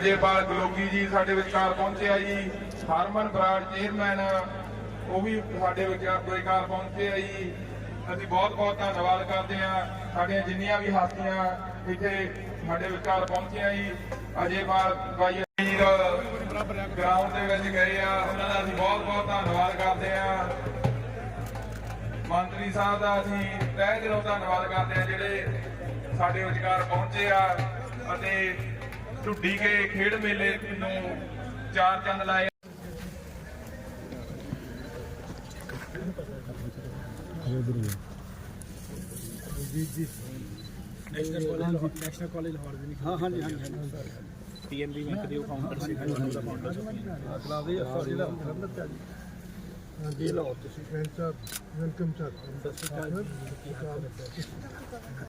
ਅਜੇਪਾਲ ਗਲੋਗੀ ਜੀ ਸਾਡੇ ਵਿਚਕਾਰ ਪਹੁੰਚਿਆ ਜੀ। ਹਰਮਨ ਬਰਾੜ ਚੇਅਰਮੈਨ ਉਹ ਵੀ ਸਾਡੇ ਵਿਚਕਾਰ ਵਿਚਕਾਰ ਪਹੁੰਚਿਆ ਜੀ। ਅਸੀਂ ਬਹੁਤ ਬਹੁਤ ਧੰਨਵਾਦ ਕਰਦੇ ਹਾਂ ਸਾਡੀਆਂ ਜਿੰਨੀਆਂ ਵੀ ਹਸਤੀਆਂ ਇੱਥੇ ਸਾਡੇ ਵਿਚਕਾਰ ਪਹੁੰਚੀਆਂ ਜੀ। ਅਜੇਪਾਲ ਬਾਈ ਜੀ ਗਰਾਊਂਡ ਦੇ ਵਿੱਚ ਗਏ ਆ। ਉਹਨਾਂ ਦਾ ਅਸੀਂ ਬਹੁਤ ਬਹੁਤ ਧੰਨਵਾਦ ਕਰਦੇ ਹਾਂ ਮੰਤਰੀ ਸਾਹਿਬ ਦਾ ਅਸੀਂ ਤਹਿ ਦਿਲੋਂ ਧੰਨਵਾਦ ਕਰਦੇ ਹਾਂ ਜਿਹੜੇ ਸਾਡੇ ਵਿਚਕਾਰ ਪਹੁੰਚੇ ਆ ਅਤੇ ਢੁੱਡੀ ਕੇ ਖੇਡ ਮੇਲੇ ਨੂੰ ਚਾਰ ਚੰਦ ਲਾਏ ਨੈਸ਼ਨਲ ਕਾਲਜ ਲਾਹੌਰ ਦੇ ਹਾਂ ਹਾਂਜੀ ਹਾਂਜੀ ਪੀਐਨਬੀ ਬੈਂਕ ਦੇ ਫਾਊਂਡਰ ਸੀ ਉਹਦਾ ਫਾਊਂਡਰ ਕਲਾ ਦੇ ਸੌਰੀ ਦਾ ਰਮਤ ਹੈ ਜੀ ਇਹ ਲਓ ਤੁਸੀਂ ਫਰੈਂਡ ਸਾਹਿਬ ਵੈਲਕਮ ਸਰ ਸਤਿ ਸ਼੍ਰੀ ਅਕਾਲ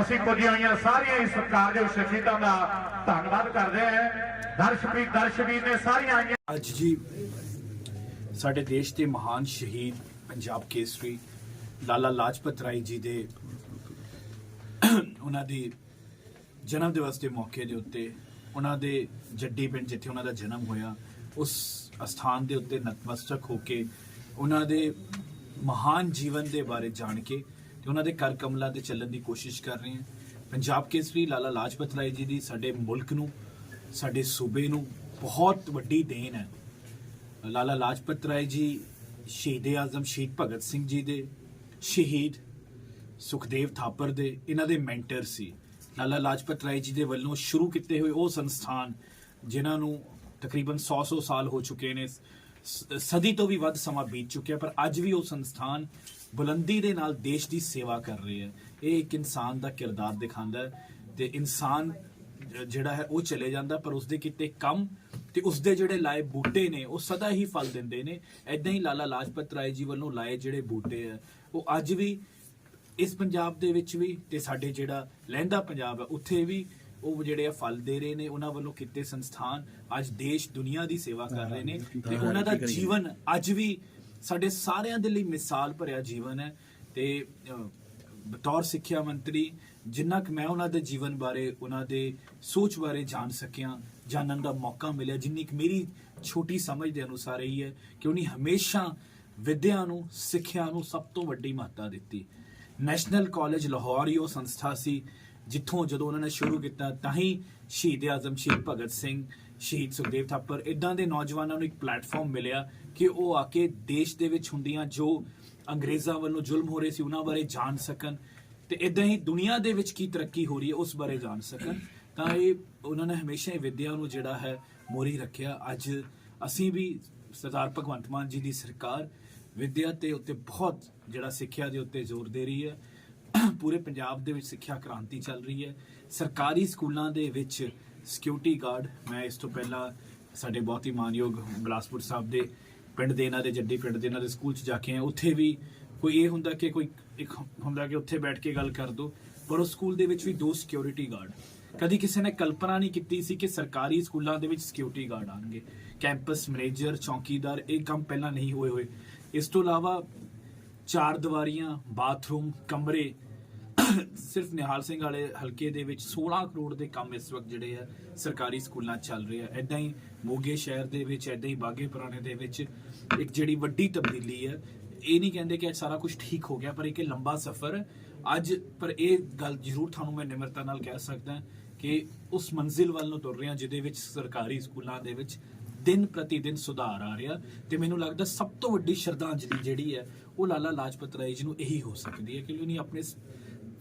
ਅਸੀਂ ਪੁੱਜੀਆਂ ਹੋਈਆਂ ਸਾਰੀਆਂ ਹੀ ਸਰਕਾਰ ਦੇ ਸ਼ਖਸੀਅਤਾਂ ਦਾ ਧੰਨਵਾਦ ਕਰਦੇ ਹਾਂ। ਦਰਸ਼ਕਵੀਰ ਦਰਸ਼ਕਵੀਰ ਨੇ ਸਾਰੀਆਂ ਆਈਆਂ। ਅੱਜ ਜੀ ਸਾਡੇ ਦੇਸ਼ ਦੇ ਮਹਾਨ ਸ਼ਹੀਦ ਪੰਜਾਬ ਕੇਸਰੀ, ਲਾਲਾ ਲਾਜਪਤ ਰਾਏ ਜੀ ਦੇ, ਉਹਨਾਂ ਦੀ ਜਨਮ ਦਿਵਸ ਦੇ ਮੌਕੇ ਦੇ ਉੱਤੇ, ਉਹਨਾਂ ਦੇ ਜੱਡੀ ਪਿੰਡ ਜਿੱਥੇ ਉਹਨਾਂ ਦਾ ਜਨਮ ਹੋਇਆ, ਉਸ ਅਸਥਾਨ ਦੇ ਉੱਤੇ ਨਤਮਸਤਕ ਹੋ ਕੇ ਉਹਨਾਂ ਦੇ ਮਹਾਨ ਜੀਵਨ ਦੇ ਬਾਰੇ ਜਾਣ ਕੇ ਤੇ ਉਹਨਾਂ ਦੇ ਕਰ ਕਮਲਾਂ ਤੇ ਚੱਲਣ ਦੀ ਕੋਸ਼ਿਸ਼ ਕਰ ਰਹੇ ਹਾਂ। ਪੰਜਾਬ ਕੇਸਰੀ, ਲਾਲਾ ਲਾਜਪਤ ਰਾਏ ਜੀ ਦੀ ਸਾਡੇ ਮੁਲਕ ਨੂੰ, ਸਾਡੇ ਸੂਬੇ ਨੂੰ ਬਹੁਤ ਵੱਡੀ ਦੇਣ ਹੈ। ਲਾਲਾ ਲਾਜਪਤ ਰਾਏ ਜੀ ਸ਼ਹੀਦ ਆਜ਼ਮ, ਸ਼ਹੀਦ ਭਗਤ ਸਿੰਘ ਜੀ ਦੇ, ਸ਼ਹੀਦ ਸੁਖਦੇਵ ਥਾਪਰ ਦੇ, ਇਹਨਾਂ ਦੇ ਮੈਂਟਰ ਸੀ। ਲਾਲਾ ਲਾਜਪਤ ਰਾਏ ਜੀ ਦੇ ਵੱਲੋਂ ਸ਼ੁਰੂ ਕੀਤੇ ਹੋਏ ਉਹ ਸੰਸਥਾਨ, ਜਿਨ੍ਹਾਂ ਨੂੰ ਤਕਰੀਬਨ 100-100 ਸਾਲ ਹੋ ਚੁੱਕੇ ਨੇ ਸਦੀ ਤੋਂ ਵੀ ਵੱਧ ਸਮਾਂ ਬੀਤ ਚੁੱਕਿਆ, ਪਰ ਅੱਜ ਵੀ ਉਹ ਸੰਸਥਾਨ ਬੁਲੰਦੀ ਦੇ ਨਾਲ ਦੇਸ਼ ਦੀ ਸੇਵਾ ਕਰ ਰਹੇ ਹੈ। ਇਹ ਇੱਕ ਇਨਸਾਨ ਦਾ ਕਿਰਦਾਰ ਦਿਖਾਉਂਦਾ ਹੈ ਤੇ ਇਨਸਾਨ ਜਿਹੜਾ ਹੈ ਉਹ ਚਲੇ ਜਾਂਦਾ, ਪਰ ਉਸਦੇ ਕੀਤੇ ਕੰਮ ਤੇ ਉਸਦੇ ਜਿਹੜੇ ਲਾਏ ਬੂਟੇ ਨੇ ਉਹ ਸਦਾ ਹੀ ਫਲ ਦਿੰਦੇ ਨੇ। ਐਦਾਂ ਹੀ ਲਾਲਾ ਲਾਜਪਤ ਰਾਏ ਜੀ ਵੱਲੋਂ ਲਾਏ ਜਿਹੜੇ ਬੂਟੇ ਆ ਉਹ ਅੱਜ ਵੀ ਇਸ ਪੰਜਾਬ ਦੇ ਵਿੱਚ ਵੀ ਤੇ ਸਾਡੇ ਜਿਹੜਾ ਲਹਿੰਦਾ ਪੰਜਾਬ ਹੈ ਉੱਥੇ ਵੀ ਉਹ ਜਿਹੜੇ ਆ ਫਲ ਦੇ ਰਹੇ ਨੇ ਉਹਨਾਂ ਵੱਲੋਂ ਕੀਤੇ ਸੰਸਥਾਨ। ਅੱਜ ਦੇਸ਼ ਦੁਨੀਆ ਦੀ ਸੇਵਾ ਕਰ ਰਹੇ ਨੇ ਤੇ ਉਹਨਾਂ ਦਾ ਜੀਵਨ ਅੱਜ ਵੀ ਸਾਡੇ ਸਾਰਿਆਂ ਦੇ ਲਈ ਮਿਸਾਲ ਭਰਿਆ ਜੀਵਨ ਹੈ। ਤੇ ਬਤੌਰ ਸਿੱਖਿਆ ਮੰਤਰੀ ਜਿੰਨਾ ਕਿ ਮੈਂ ਉਹਨਾਂ ਦੇ ਜੀਵਨ ਬਾਰੇ ਉਹਨਾਂ ਦੇ ਸੋਚ ਬਾਰੇ ਜਾਣ ਸਕਿਆ ਜਾਣਨ ਦਾ ਮੌਕਾ ਮਿਲਿਆ, ਜਿੰਨੀ ਕਿ ਮੇਰੀ ਛੋਟੀ ਸਮਝ ਦੇ ਅਨੁਸਾਰ ਇਹੀ ਹੈ ਕਿ ਉਹਨੇ ਹਮੇਸ਼ਾ ਵਿਦਿਆ ਨੂੰ, ਸਿੱਖਿਆ ਨੂੰ ਸਭ ਤੋਂ ਵੱਡੀ ਮਹੱਤਤਾ ਦਿੱਤੀ। ਨੈਸ਼ਨਲ ਕਾਲਜ ਲਾਹੌਰ ਹੀ ਉਹ ਸੰਸਥਾ ਸੀ, ਜਿੱਥੋਂ ਜਦੋਂ ਉਹਨਾਂ ਨੇ ਸ਼ੁਰੂ ਕੀਤਾ, ਤਾਂ ਹੀ ਸ਼ਹੀਦ ਆਜ਼ਮ, ਸ਼ਹੀਦ ਭਗਤ ਸਿੰਘ, ਸ਼ਹੀਦ ਸੁਖਦੇਵ ਥਾਪਰ ਇਦਾਂ ਦੇ ਨੌਜਵਾਨਾਂ ਨੂੰ ਇੱਕ ਪਲੇਟਫਾਰਮ ਮਿਲਿਆ ਕਿ ਉਹ ਆ ਕੇ ਦੇਸ਼ ਦੇ ਵਿੱਚ ਹੁੰਦੀਆਂ ਜੋ ਅੰਗਰੇਜ਼ਾਂ ਵੱਲੋਂ ਜ਼ੁਲਮ ਹੋ ਰਹੇ ਸੀ, ਉਹਨਾਂ ਬਾਰੇ ਜਾਣ ਸਕਣ ਤੇ ਇਦਾਂ ਹੀ ਦੁਨੀਆ ਦੇ ਵਿੱਚ ਕੀ ਤਰੱਕੀ ਹੋ ਰਹੀ ਹੈ, ਉਸ ਬਾਰੇ ਜਾਣ ਸਕਣ। ਤਾਂ ਇਹ ਉਹਨਾਂ ਨੇ ਹਮੇਸ਼ਾ ਹੀ ਵਿਦਿਆ ਨੂੰ ਜਿਹੜਾ ਹੈ ਮੋਰੀ ਰੱਖਿਆ। ਅੱਜ ਅਸੀਂ ਵੀ ਸਰਦਾਰ ਭਗਵੰਤ ਮਾਨ ਜੀ ਦੀ ਸਰਕਾਰ ਵਿਦਿਆ ਤੇ ਉੱਤੇ ਬਹੁਤ ਜਿਹੜਾ ਸਿੱਖਿਆ ਦੇ ਉੱਤੇ ਜ਼ੋਰ ਦੇ ਰਹੀ ਹੈ। ਪੂਰੇ ਪੰਜਾਬ ਦੇ ਵਿੱਚ ਸਿੱਖਿਆ ਕ੍ਰਾਂਤੀ ਚੱਲ ਰਹੀ ਹੈ। ਸਰਕਾਰੀ ਸਕੂਲਾਂ ਦੇ ਵਿੱਚ ਸਿਕਿਉਰਿਟੀ ਗਾਰਡ ਮੈਂ ਇਸ ਤੋਂ ਪਹਿਲਾਂ ਸਾਡੇ ਬਹੁਤ ਹੀ ਮਾਨਯੋਗ ਬਲਾਸਪੁਰ ਸਾਹਿਬ ਦੇ ਪਿੰਡ ਦੇ ਇਹਨਾਂ ਦੇ, ਜੱਡੀ ਪਿੰਡ ਦੇ ਇਹਨਾਂ ਦੇ ਸਕੂਲ 'ਚ ਜਾ ਕੇ ਆਏ ਉੱਥੇ ਵੀ ਕੋਈ ਇਹ ਹੁੰਦਾ ਕਿ ਕੋਈ ਇੱਕ ਹੁੰਦਾ ਕਿ ਉੱਥੇ ਬੈਠ ਕੇ ਗੱਲ ਕਰ ਦੋ, ਪਰ ਉਸ ਸਕੂਲ ਦੇ ਵਿੱਚ ਵੀ ਦੋ ਸਿਕਿਉਰਿਟੀ ਗਾਰਡ ਕਦੀ ਕਿਸੇ ਨੇ ਕਲਪਨਾ ਨਹੀਂ ਕੀਤੀ ਸੀ ਕਿ ਸਰਕਾਰੀ ਸਕੂਲਾਂ ਦੇ ਵਿੱਚ ਸਿਕਿਉਰਿਟੀ ਗਾਰਡ ਆਣਗੇ ਕੈਂਪਸ ਮੈਨੇਜਰ ਚੌਕੀਦਾਰ, ਇਹ ਕੰਮ ਪਹਿਲਾਂ ਨਹੀਂ ਹੋਏ ਹੋਏ। ਇਸ ਤੋਂ ਇਲਾਵਾ ਚਾਰ ਦੀਵਾਰੀਆਂ, ਬਾਥਰੂਮ, ਕਮਰੇ, ਸਿਰਫ ਨਿਹਾਲ ਸਿੰਘ ਵਾਲੇ ਹਲਕੇ ਦੇ ਵਿੱਚ 16 ਕਰੋੜ ਦੇ ਕੰਮ ਇਸ ਵਕਤ ਜਿਹੜੇ ਆ ਸਰਕਾਰੀ ਸਕੂਲਾਂ ਚੱਲ ਰਹੇ ਆ। ਐਦਾਂ ਹੀ ਮੋਗੇ ਸ਼ਹਿਰ ਦੇ ਵਿੱਚ ਐਦਾਂ ਹੀ ਬਾਗੇ ਪੁਰਾਣੇ ਦੇ ਵਿੱਚ ਇੱਕ ਜਿਹੜੀ ਵੱਡੀ ਤਬਦੀਲੀ ਹੈ ਇਹ ਨਹੀਂ ਕਹਿੰਦੇ ਕਿ ਅੱਜ ਸਾਰਾ ਕੁਝ ਠੀਕ ਹੋ ਗਿਆ, ਪਰ ਇੱਕ ਲੰਬਾ ਸਫ਼ਰ। ਅੱਜ, ਪਰ ਇਹ ਗੱਲ ਜ਼ਰੂਰ ਤੁਹਾਨੂੰ ਮੈਂ ਨਿਮਰਤਾ ਨਾਲ ਕਹਿ ਸਕਦਾ ਕਿ ਉਸ ਮੰਜ਼ਿਲ ਵੱਲ ਨੂੰ ਤੁਰ ਰਹੇ ਹਾਂ ਜਿਹਦੇ ਵਿੱਚ ਸਰਕਾਰੀ ਸਕੂਲਾਂ ਦੇ ਵਿੱਚ ਦਿਨ ਪ੍ਰਤੀ ਦਿਨ ਸੁਧਾਰ ਆ ਰਿਹਾ ਤੇ ਮੈਨੂੰ ਲੱਗਦਾ ਸਭ ਤੋਂ ਵੱਡੀ ਸ਼ਰਧਾਂਜਲੀ ਜਿਹੜੀ ਹੈ, ਉਹ ਲਾਲਾ ਲਾਜਪਤ ਰਾਏ ਜੀ ਨੂੰ ਇਹੀ ਹੋ ਸਕਦੀ ਹੈ ਕਿ ਉਹਨੇ ਆਪਣੇ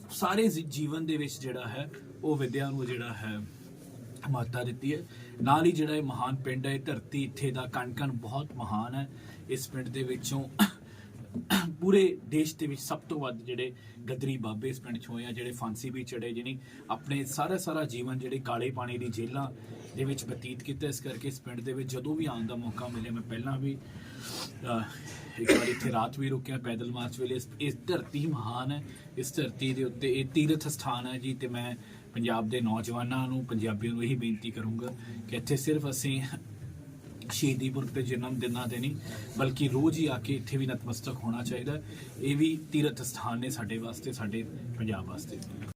ਸਾਰੇ ਜੀ- ਜੀਵਨ ਦੇ ਵਿੱਚ ਜਿਹੜਾ ਹੈ, ਉਹ ਵਿਦਿਆ ਨੂੰ ਜਿਹੜਾ ਹੈ ਮਾਤਾ ਦਿੱਤੀ ਹੈ। ਨਾਲ ਹੀ ਜਿਹੜਾ ਇਹ ਮਹਾਨ ਪਿੰਡ ਹੈ, ਇਹ ਧਰਤੀ ਇੱਥੇ ਦਾ ਕਣ ਕਣ ਬਹੁਤ ਮਹਾਨ ਹੈ। ਇਸ ਪਿੰਡ ਦੇ ਵਿੱਚੋਂ ਪੂਰੇ ਦੇਸ਼ ਦੇ ਵਿੱਚ ਸਭ ਤੋਂ ਵੱਧ ਜਿਹੜੇ ਗਦਰੀ ਬਾਬੇ ਇਸ ਪਿੰਡ 'ਚ ਹੋਏ ਆ, ਜਿਹੜੇ ਫਾਂਸੀ ਵੀ ਚੜੇ ਜਿਹਨੇ ਆਪਣੇ ਸਾਰਾ ਸਾਰਾ ਜੀਵਨ ਜਿਹੜੇ ਕਾਲੇ ਪਾਣੀ ਦੀ ਜੇਲਾਂ ਦੇ ਵਿੱਚ ਬਤੀਤ ਕੀਤਾ, ਇਸ ਕਰਕੇ ਇਸ ਪਿੰਡ ਦੇ ਵਿੱਚ ਜਦੋਂ ਵੀ ਆਉਣ ਦਾ ਮੌਕਾ ਮਿਲੇ, ਮੈਂ ਪਹਿਲਾਂ ਵੀ ਇੱਕ ਵਾਰ ਇੱਥੇ ਰਾਤ ਵੀ ਰੁਕਿਆ, ਪੈਦਲ ਮਾਰਚ ਵੇਲੇ, ਇਸ- ਇਸ ਧਰਤੀ ਮਹਾਨ ਹੈ, ਇਸ ਧਰਤੀ ਦੇ ਉੱਤੇ ਇਹ ਤੀਰਥ ਸਥਾਨ ਹੈ ਜੀ, ਤੇ ਮੈਂ ਪੰਜਾਬ ਦੇ ਨੌਜਵਾਨਾਂ ਨੂੰ, ਪੰਜਾਬੀਆਂ ਨੂੰ ਇਹੀ ਬੇਨਤੀ ਕਰੂੰਗਾ ਕਿ ਇੱਥੇ ਸਿਰਫ ਅਸੀਂ ਸ਼ਹੀਦੀ ਪੁਰਬ ਤੇ ਜਨਮ ਦਿਨਾਂ 'ਤੇ ਨਹੀਂ, ਬਲਕਿ ਰੋਜ਼ ਹੀ ਆ ਕੇ ਇੱਥੇ ਵੀ ਨਤਮਸਤਕ ਹੋਣਾ ਚਾਹੀਦਾ ਇਹ ਵੀ ਤੀਰਥ ਸਥਾਨ ਨੇ ਸਾਡੇ ਵਾਸਤੇ, ਸਾਡੇ ਪੰਜਾਬ ਵਾਸਤੇ।